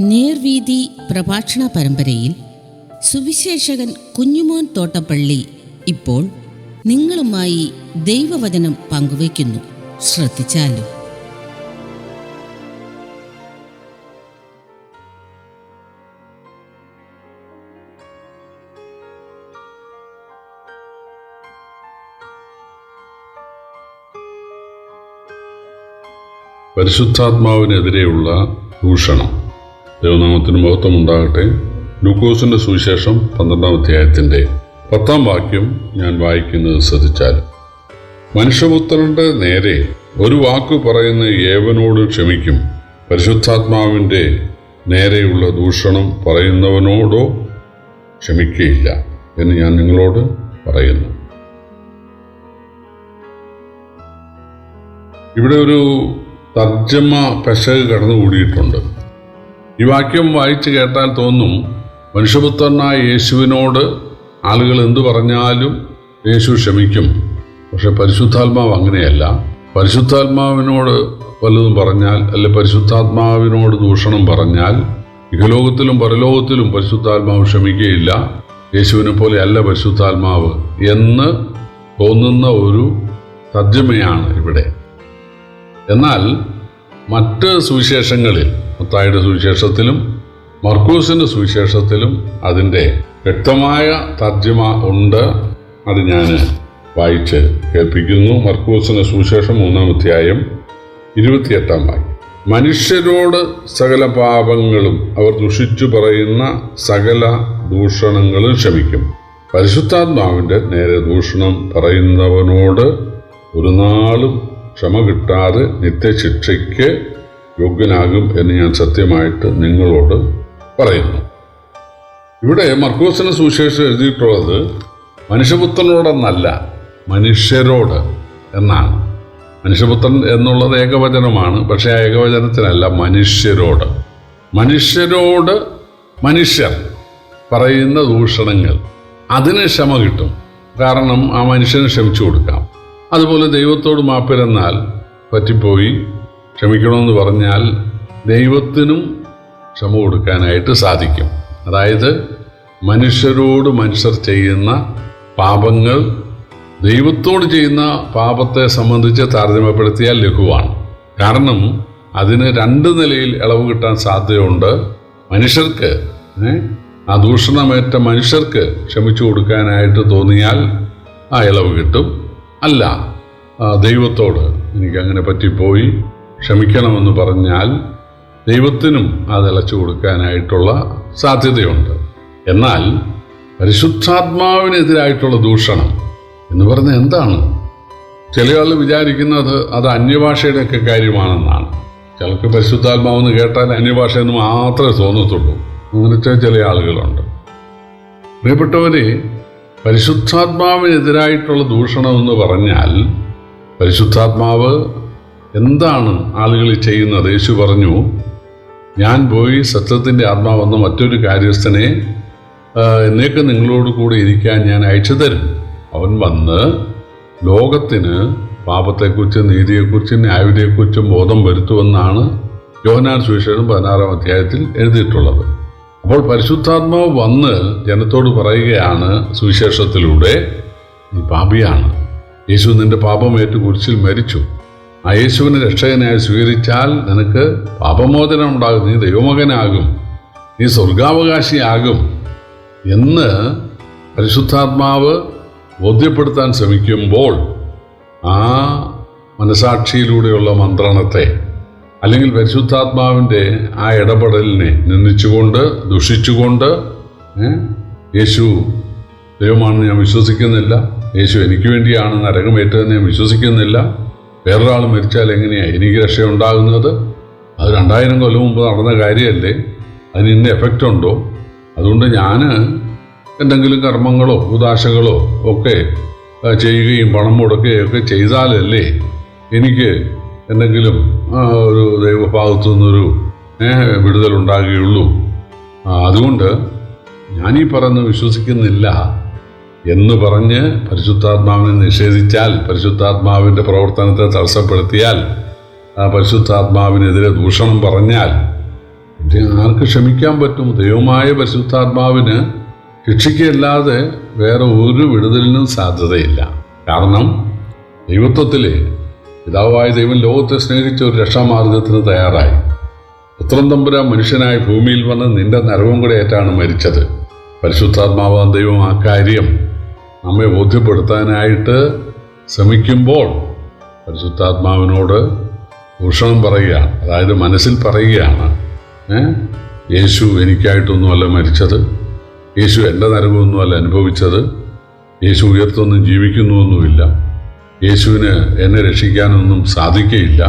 നേർവീതി പ്രഭാഷണ പരമ്പരയിൽ സുവിശേഷകൻ കുഞ്ഞുമോൻ തോട്ടപ്പള്ളി ഇപ്പോൾ നിങ്ങളുമായി ദൈവവചനം പങ്കുവയ്ക്കുന്നു. ശ്രദ്ധിച്ചാലും? പരിശുദ്ധാത്മാവിനെതിരെയുള്ള ദൂഷണം ദൈവനാമത്തിന് മഹത്വം ഉണ്ടാകട്ടെ ലൂക്കോസിന്റെ സുവിശേഷം പന്ത്രണ്ടാം അധ്യായത്തിന്റെ പത്താം വാക്യം ഞാൻ വായിക്കുന്നത് ശ്രദ്ധിച്ചാൽ മനുഷ്യപുത്രന്റെ നേരെ ഒരു വാക്ക് പറയുന്ന ഏവനോട് ക്ഷമിക്കും. പരിശുദ്ധാത്മാവിന്റെ നേരെയുള്ള ദൂഷണം പറയുന്നവനോടോ ക്ഷമിക്കുകയില്ല എന്ന് ഞാൻ നിങ്ങളോട് പറയുന്നു. ഇവിടെ ഒരു തർജമ പെശക് കടന്നുകൂടിയിട്ടുണ്ട്. ഈ വാക്യം വായിച്ചു കേട്ടാൽ തോന്നും മനുഷ്യപുത്രനായ യേശുവിനോട് ആളുകൾ എന്തു പറഞ്ഞാലും യേശു ക്ഷമിക്കും. പക്ഷെ പരിശുദ്ധാത്മാവ് അങ്ങനെയല്ല. പരിശുദ്ധാത്മാവിനോട് വല്ലതും പറഞ്ഞാൽ അല്ലെ പരിശുദ്ധാത്മാവിനോട് ദൂഷണം പറഞ്ഞാൽ ഇഹലോകത്തിലും പരലോകത്തിലും പരിശുദ്ധാത്മാവ് ക്ഷമിക്കുകയില്ല. യേശുവിനെ പോലെ അല്ല പരിശുദ്ധാത്മാവ് എന്ന് തോന്നുന്ന ഒരു തർജമയാണ് ഇവിടെ. എന്നാൽ മറ്റ് സുവിശേഷങ്ങളിൽ മത്തായുടെ സുവിശേഷത്തിലും മർക്കൂസിന്റെ സുവിശേഷത്തിലും അതിന്റെ വ്യക്തമായ തർജമ ഉണ്ട്. അത് ഞാൻ വായിച്ച് കേൾപ്പിക്കുന്നു. മർക്കൂസിന്റെ സുവിശേഷം മൂന്നാം അധ്യായം ഇരുപത്തിയെട്ടാം വാക്യം. മനുഷ്യരോട് സകല പാപങ്ങളും അവർ ദുഷിച്ചു പറയുന്ന സകല ദൂഷണങ്ങളും ക്ഷമിക്കും പരിശുദ്ധാത്മാവിന്റെ നേരെ ദൂഷണം പറയുന്നവനോട് ഒരു നാളും ക്ഷമ കിട്ടാതെ നിത്യശിക്ഷയ്ക്ക് യോഗ്യനാകും എന്ന് ഞാൻ സത്യമായിട്ട് നിങ്ങളോട് പറയുന്നു. ഇവിടെ മർക്കോസിന് സുവിശേഷം എഴുതിയിട്ടുള്ളത് മനുഷ്യപുത്രനോടെന്നല്ല മനുഷ്യരോട് എന്നാണ്. മനുഷ്യപുത്രൻ എന്നുള്ളത് ഏകവചനമാണ് പക്ഷേ ആ ഏകവചനത്തിനല്ല മനുഷ്യരോട്. മനുഷ്യരോട് മനുഷ്യർ പറയുന്ന ദൂഷണങ്ങൾ അതിന് ക്ഷമ കിട്ടും. കാരണം ആ മനുഷ്യന് ക്ഷമിച്ചു കൊടുക്കാം. അതുപോലെ ദൈവത്തോട് മാപ്പിരുന്നാൽ പറ്റിപ്പോയി. ക്ഷമിക്കണമെന്ന് പറഞ്ഞാൽ ദൈവത്തിനും ക്ഷമ കൊടുക്കാനായിട്ട് സാധിക്കും. അതായത് മനുഷ്യരോട് മനുഷ്യർ ചെയ്യുന്ന പാപങ്ങൾ ദൈവത്തോട് ചെയ്യുന്ന പാപത്തെ സംബന്ധിച്ച് താരതമ്യപ്പെടുത്തിയാൽ ലഘുവാണ്. കാരണം അതിന് രണ്ട് നിലയിൽ ഇളവ് കിട്ടാൻ സാധ്യതയുണ്ട്. മനുഷ്യർക്ക് ആ ദൂഷണമേറ്റ മനുഷ്യർക്ക് ക്ഷമിച്ചു കൊടുക്കാനായിട്ട് തോന്നിയാൽ ആ ഇളവ് കിട്ടും. അല്ല ദൈവത്തോട് എനിക്ക് അങ്ങനെ പറ്റിപ്പോയി. ക്ഷമിക്കണമെന്ന് പറഞ്ഞാൽ ദൈവത്തിനും അത് ഇളച്ചു കൊടുക്കാനായിട്ടുള്ള സാധ്യതയുണ്ട്. എന്നാൽ പരിശുദ്ധാത്മാവിനെതിരായിട്ടുള്ള ദൂഷണം എന്ന് പറഞ്ഞാൽ എന്താണ്? ചില ആൾ വിചാരിക്കുന്നത് അത് അന്യഭാഷയുടെയൊക്കെ കാര്യമാണെന്നാണ്. ചിലർക്ക് പരിശുദ്ധാത്മാവെന്ന് കേട്ടാൽ അന്യഭാഷ എന്ന് മാത്രമേ തോന്നത്തുള്ളൂ. അങ്ങനത്തെ ചില ആളുകളുണ്ട്. പ്രിയപ്പെട്ടവരെ പരിശുദ്ധാത്മാവിനെതിരായിട്ടുള്ള ദൂഷണം എന്ന് പറഞ്ഞാൽ പരിശുദ്ധാത്മാവ് എന്താണ് ആളുകൾ ചെയ്യുന്നത്? യേശു പറഞ്ഞു ഞാൻ പോയി സത്യത്തിന്റെ ആത്മാവെന്ന മറ്റൊരു കാര്യസ്ഥനെ എന്നേക്ക് നിങ്ങളോട് കൂടെ ഇരിക്കാൻ ഞാൻ അയച്ചു തരും. അവൻ വന്ന് ലോകത്തിന് പാപത്തെക്കുറിച്ച് നീതിയെക്കുറിച്ച് ന്യായവിധിയെക്കുറിച്ചും ബോധം വരുത്തുമെന്നാണ് യോഹനാൻ സുവിശേഷം പതിനാറാം അധ്യായത്തിൽ എഴുതിയിട്ടുള്ളത്. അപ്പോൾ പരിശുദ്ധാത്മാവ് വന്ന് ജനത്തോട് പറയുകയാണ് സുവിശേഷത്തിലൂടെ നീ പാപിയാണ്. യേശു നിന്റെ ഏറ്റു കുരിശിൽ മരിച്ചു. ആ യേശുവിനെ രക്ഷകനായി സ്വീകരിച്ചാൽ നിനക്ക് പാപമോചനം ഉണ്ടാകും നീ ദൈവമകനാകും നീ സ്വർഗാവകാശിയാകും എന്ന് പരിശുദ്ധാത്മാവ് ബോധ്യപ്പെടുത്താൻ ശ്രമിക്കുമ്പോൾ ആ മനസാക്ഷിയിലൂടെയുള്ള മന്ത്രണത്തെ അല്ലെങ്കിൽ പരിശുദ്ധാത്മാവിന്റെ ആ ഇടപെടലിനെ നിന്ദിച്ചുകൊണ്ട് ദുഷിച്ചുകൊണ്ട് യേശു ദൈവമാണെന്ന് ഞാൻ വിശ്വസിക്കുന്നില്ല. യേശു എനിക്ക് വേണ്ടിയാണ് നരകമേറ്റതെന്ന് ഞാൻ വിശ്വസിക്കുന്നില്ല. വേറൊരാൾ മരിച്ചാൽ എങ്ങനെയാണ് എനിക്ക് രക്ഷയുണ്ടാകുന്നത്? അത് രണ്ടായിരം കൊല്ലം മുമ്പ് നടന്ന കാര്യമല്ലേ? അതിന് ഇന്ന എഫക്റ്റ് ഉണ്ടോ? അതുകൊണ്ട് ഞാൻ എന്തെങ്കിലും കർമ്മങ്ങളോ ഉദാശകളോ ഒക്കെ ചെയ്യുകയും പണം മുടക്കുകയും ഒക്കെ ചെയ്താലല്ലേ എനിക്ക് എന്തെങ്കിലും ഒരു ദൈവഭാഗത്തു നിന്നൊരു വിടുതലുണ്ടാകുകയുള്ളൂ. അതുകൊണ്ട് ഞാനീ പറയുന്നത് വിശ്വസിക്കുന്നില്ല. എന്ന് പറഞ്ഞ് പരിശുദ്ധാത്മാവിനെ നിഷേധിച്ചാൽ പരിശുദ്ധാത്മാവിന്റെ പ്രവർത്തനത്തെ തടസ്സപ്പെടുത്തിയാൽ ആ പരിശുദ്ധാത്മാവിനെതിരെ ദൂഷണം പറഞ്ഞാൽ ഇത് ആർക്ക് ക്ഷമിക്കാൻ പറ്റും? ദൈവമായ പരിശുദ്ധാത്മാവിന് ശിക്ഷയ്ക്കല്ലാതെ വേറെ ഒരു വിടുതലിനും സാധ്യതയില്ല. കാരണം ദൈവത്വത്തിൽ പിതാവായ ദൈവം ലോകത്തെ സ്നേഹിച്ച ഒരു രക്ഷാമാർഗത്തിന് തയ്യാറായി. പുത്രം തമ്പുരാൻ മനുഷ്യനായി ഭൂമിയിൽ വന്ന് നിന്റെ നരവും കൂടെ ഏറ്റാണ് മരിച്ചത്. പരിശുദ്ധാത്മാവാൻ ദൈവം ആ കാര്യം നമ്മെ ബോധ്യപ്പെടുത്താനായിട്ട് ശ്രമിക്കുമ്പോൾ പരിശുദ്ധാത്മാവിനോട് ഭൂഷണം പറയുകയാണ്. അതായത് മനസ്സിൽ പറയുകയാണ്? യേശു എനിക്കായിട്ടൊന്നുമല്ല മരിച്ചത്. യേശു എന്റെ നരകമൊന്നുമല്ല അനുഭവിച്ചത്. യേശു ഉയർത്തൊന്നും ജീവിക്കുന്നുവൊന്നുമില്ല. യേശുവിന് എന്നെ രക്ഷിക്കാനൊന്നും സാധിക്കയില്ല.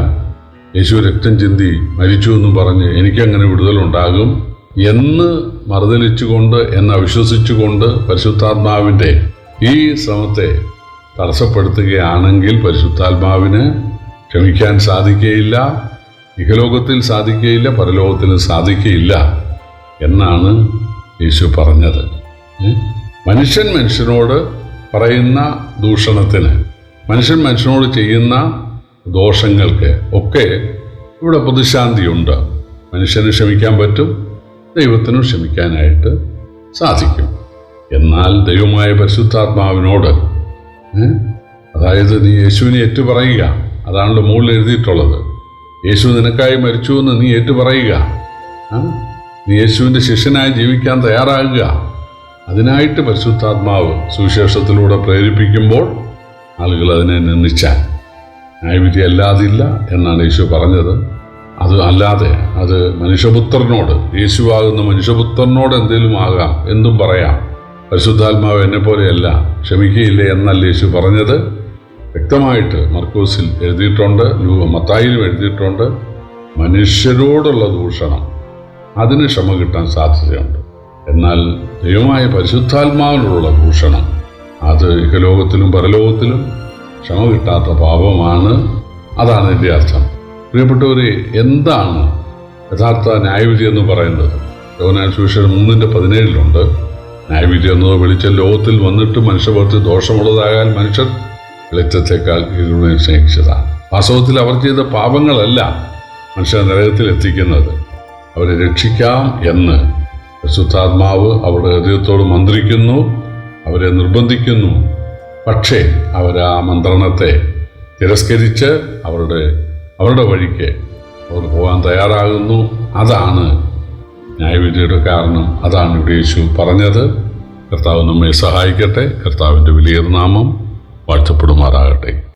യേശു രക്തം ചിന്തി മരിച്ചു എന്നും പറഞ്ഞ് എനിക്കങ്ങനെ വിടുതലുണ്ടാകും എന്ന് മറുതലിച്ചുകൊണ്ട് എന്നെ വിശ്വസിച്ചുകൊണ്ട് പരിശുദ്ധാത്മാവിന്റെ ഈ ശ്രമത്തെ തടസ്സപ്പെടുത്തുകയാണെങ്കിൽ പരിശുദ്ധാത്മാവിന് ക്ഷമിക്കാൻ സാധിക്കുകയില്ല ഇഹലോകത്തിൽ സാധിക്കുകയില്ല പരലോകത്തിൽ സാധിക്കുകയില്ല എന്നാണ് യേശു പറഞ്ഞത്. മനുഷ്യൻ മനുഷ്യനോട് പറയുന്ന ദൂഷണത്തിന് മനുഷ്യൻ മനുഷ്യനോട് ചെയ്യുന്ന ദോഷങ്ങൾക്ക് ഒക്കെ ഇവിടെ പ്രതിശാന്തിയുണ്ട്. മനുഷ്യന് ക്ഷമിക്കാൻ പറ്റും ദൈവത്തിനും ക്ഷമിക്കാനായിട്ട് സാധിക്കും. എന്നാൽ ദൈവമായ പരിശുദ്ധാത്മാവിനോട്? അതായത് നീ യേശുവിനെ ഏറ്റു പറയുക അതാണല്ലോ മുകളിൽ എഴുതിയിട്ടുള്ളത്. യേശു നിനക്കായി മരിച്ചു എന്ന് നീ ഏറ്റു പറയുക നീ യേശുവിന്റെ ശിഷ്യനായി ജീവിക്കാൻ തയ്യാറാകുക. അതിനായിട്ട് പരിശുദ്ധാത്മാവ് സുവിശേഷത്തിലൂടെ പ്രേരിപ്പിക്കുമ്പോൾ ആളുകൾ അതിനെ നിന്ദിച്ചാൽ ന്യായവിധി അല്ലാതില്ല എന്നാണ് യേശു പറഞ്ഞത്. അത് അല്ലാതെ അത് മനുഷ്യപുത്രനോട് യേശുവാകുന്ന മനുഷ്യപുത്രനോട് എന്തെങ്കിലും ആകാം എന്തും പറയാം. പരിശുദ്ധാത്മാവ് എന്നെ പോലെയല്ല ക്ഷമിക്കുകയില്ല എന്നല്ല യേശു പറഞ്ഞത്. വ്യക്തമായിട്ട് മർക്കോസിൽ എഴുതിയിട്ടുണ്ട് മത്തായിലും എഴുതിയിട്ടുണ്ട് മനുഷ്യരോടുള്ള ദൂഷണം അതിന് ക്ഷമ കിട്ടാൻ സാധ്യതയുണ്ട്. എന്നാൽ ദൈവമായ പരിശുദ്ധാത്മാവിനുള്ള ദൂഷണം അത് ഇഹലോകത്തിലും പരലോകത്തിലും ക്ഷമ കിട്ടാത്ത പാപമാണ്. അതാണ് എന്റെ അർത്ഥം. പ്രിയപ്പെട്ടവരെ എന്താണ് യഥാർത്ഥ ന്യായവിധി എന്ന് പറയുന്നത്? യോനാൻ സുവിശേഷം മൂന്നിന്റെ പതിനേഴിലുണ്ട്. ന്യായവിധി എന്നത് വെളിച്ചം ലോകത്തിൽ വന്നിട്ട് മനുഷ്യപുറത്ത് ദോഷമുള്ളതാകാൻ മനുഷ്യർ വെളിച്ചത്തേക്കാൾ ഇരുളിനെ സ്നേഹിച്ചതാണ് വാസ്തവത്തിൽ അവർ ചെയ്ത പാപങ്ങളല്ല മനുഷ്യ നരകത്തിൽ എത്തിക്കുന്നത്. അവരെ രക്ഷിക്കാം എന്ന് പരിശുദ്ധാത്മാവ് അവരുടെ ഹൃദയത്തോട് മന്ത്രിക്കുന്നു അവരെ നിർബന്ധിക്കുന്നു. പക്ഷേ അവരാ മന്ത്രണത്തെ തിരസ്കരിച്ച് അവരുടെ അവരുടെ വഴിക്ക് അവർ പോകാൻ തയ്യാറാകുന്നു. അതാണ് ന്യായവിധിയുടെ കാരണം അതാണ് ഇവിടെ യേശു പറഞ്ഞത്. കർത്താവ് നമ്മെ സഹായിക്കട്ടെ. കർത്താവിന്റെ വലിയ നാമം വാഴ്ത്തപ്പെടുമാറാകട്ടെ.